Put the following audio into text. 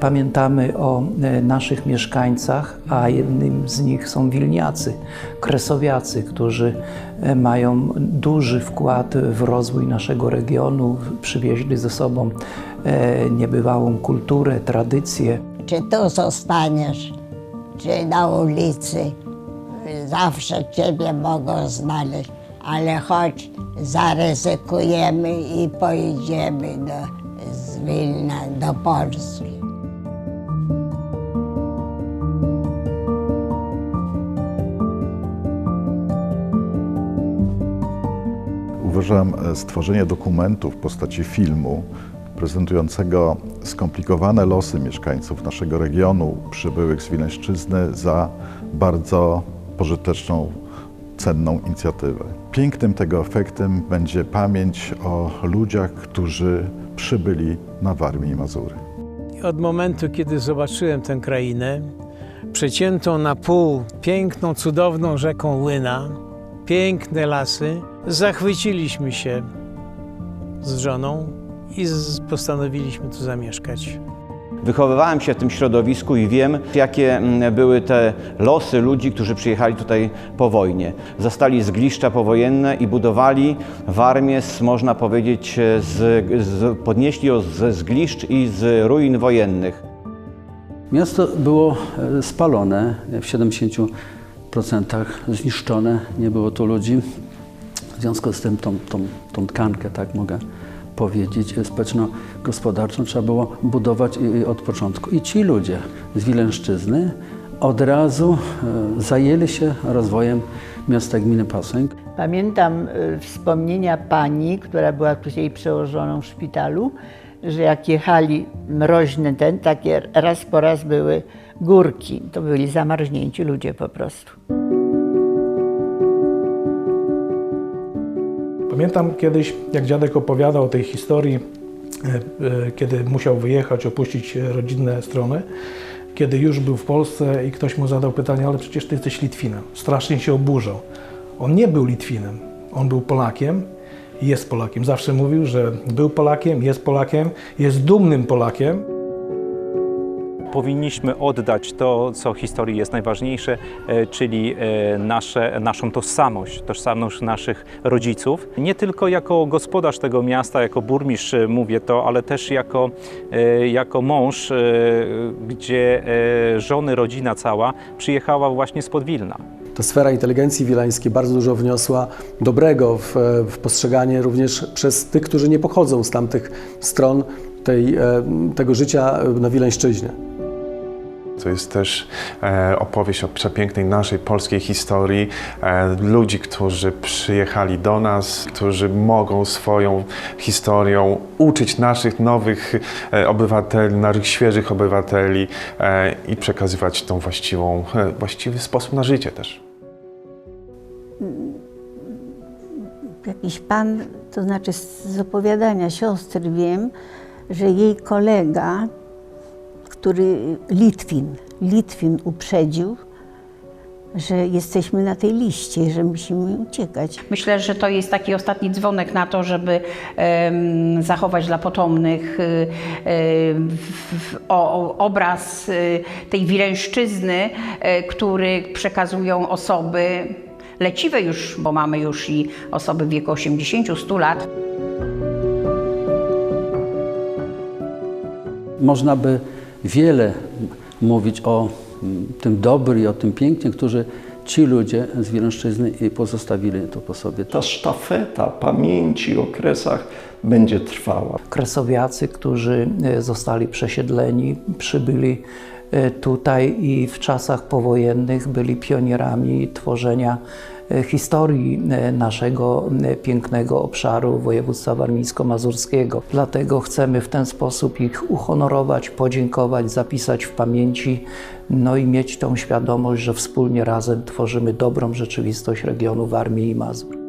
Pamiętamy o e, naszych mieszkańcach, a jednym z nich są Wilniacy, Kresowiacy, którzy e, mają duży wkład w rozwój naszego regionu, przywieźli ze sobą e, niebywałą kulturę, tradycję. Czy tu zostaniesz, czy na ulicy. Zawsze Ciebie mogą znaleźć, ale choć zaryzykujemy i pojedziemy do, z Wilna do Polski. Uważam e, stworzenie dokumentu w postaci filmu prezentującego skomplikowane losy mieszkańców naszego regionu przybyłych z Wileńszczyzny za bardzo pożyteczną, cenną inicjatywę. Pięknym tego efektem będzie pamięć o ludziach, którzy przybyli na Warmię i Mazury. Od momentu, kiedy zobaczyłem tę krainę, przeciętą na pół piękną, cudowną rzeką Łyna, piękne lasy, zachwyciliśmy się z żoną i postanowiliśmy tu zamieszkać. Wychowywałem się w tym środowisku i wiem, jakie mm, były te losy ludzi, którzy przyjechali tutaj po wojnie. Zastali zgliszcza powojenne i budowali z, można powiedzieć, z, z, podnieśli ją ze zgliszcz i z ruin wojennych. Miasto było e, spalone, w 70% zniszczone, nie było tu ludzi. W związku z tym tą, tą, tą tkankę, tak mogę powiedzieć, społeczno-gospodarczą trzeba było budować od początku. I ci ludzie z Wileńszczyzny od razu e, zajęli się rozwojem miasta gminy Pasęk. Pamiętam y, wspomnienia pani, która była tutaj przełożoną w szpitalu, że jak jechali mroźny ten, takie raz po raz były górki. To byli zamarznięci ludzie po prostu. Pamiętam kiedyś, jak dziadek opowiadał o tej historii, e, e, kiedy musiał wyjechać, opuścić rodzinne strony, kiedy już był w Polsce i ktoś mu zadał pytanie, ale przecież ty jesteś Litwinem. Strasznie się oburzał. On nie był Litwinem, on był Polakiem i jest Polakiem. Zawsze mówił, że był Polakiem, jest Polakiem, jest dumnym Polakiem. Powinniśmy oddać to, co historii jest najważniejsze, e, czyli e, nasze, naszą tożsamość, tożsamość naszych rodziców. Nie tylko jako gospodarz tego miasta, jako burmistrz e, mówię to, ale też jako, jako mąż, gdzie żony, rodzina cała przyjechała właśnie spod Wilna. Ta sfera inteligencji wileńskiej bardzo dużo wniosła dobrego w, w postrzeganie również przez tych, którzy nie pochodzą z tamtych stron tej, tego życia na Wileńszczyźnie. To jest też e, opowieść o przepięknej naszej polskiej historii, e, ludzi, którzy przyjechali do nas, którzy mogą swoją historią uczyć naszych nowych e, obywateli, naszych świeżych obywateli i przekazywać tą właściwą, właściwy sposób na życie też. jakiś pan, to znaczy z opowiadania siostry wiem, że jej kolega, który Litwin, Litwin uprzedził, że jesteśmy na tej liście że musimy uciekać. Myślę, że to jest taki ostatni dzwonek na to, żeby em, zachować dla potomnych y, w- w- o, obraz y, tej Wileńszczyzny, y, który przekazują osoby leciwe już, bo mamy już i osoby w wieku 80-100 lat. Można by wiele mówić o mm, tym dobry i o tym pięknie, którzy ci ludzie z Wileńszczyzny pozostawili to po sobie. Ta sztafeta pamięci o kresach będzie trwała. Kresowiacy, którzy e, zostali przesiedleni, przybyli e, tutaj i w czasach powojennych byli pionierami tworzenia historii e, naszego e, pięknego obszaru województwa warmińsko-mazurskiego. Dlatego chcemy w ten sposób ich uhonorować, podziękować, zapisać w pamięci, no i mieć tą świadomość, że wspólnie razem tworzymy dobrą rzeczywistość regionu Warmii i Mazur.